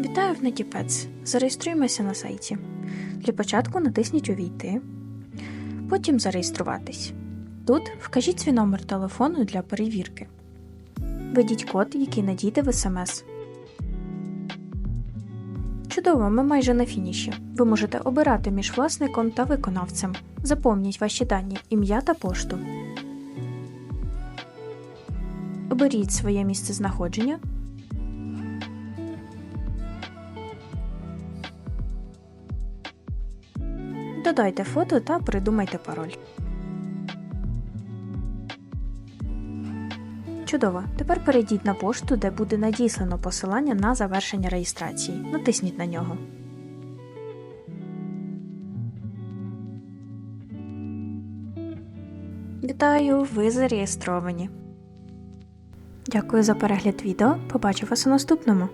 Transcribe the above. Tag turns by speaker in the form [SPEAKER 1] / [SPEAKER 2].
[SPEAKER 1] Вітаю в Нетіпец. Зареєструємося на сайті. Для початку натисніть Увійти, потім зареєструватись. Тут вкажіть свій номер телефону для перевірки. Введіть код, який надійде в смс. Чудово, ми майже на фініші. Ви можете обирати між власником та виконавцем. Заповніть ваші дані, ім'я та пошту. Оберіть своє місце знаходження. Додайте фото та придумайте пароль. Чудово. Тепер перейдіть на пошту, де буде надіслано посилання на завершення реєстрації. Натисніть на нього. Вітаю, ви зареєстровані. Дякую за перегляд відео. Побачу вас у наступному.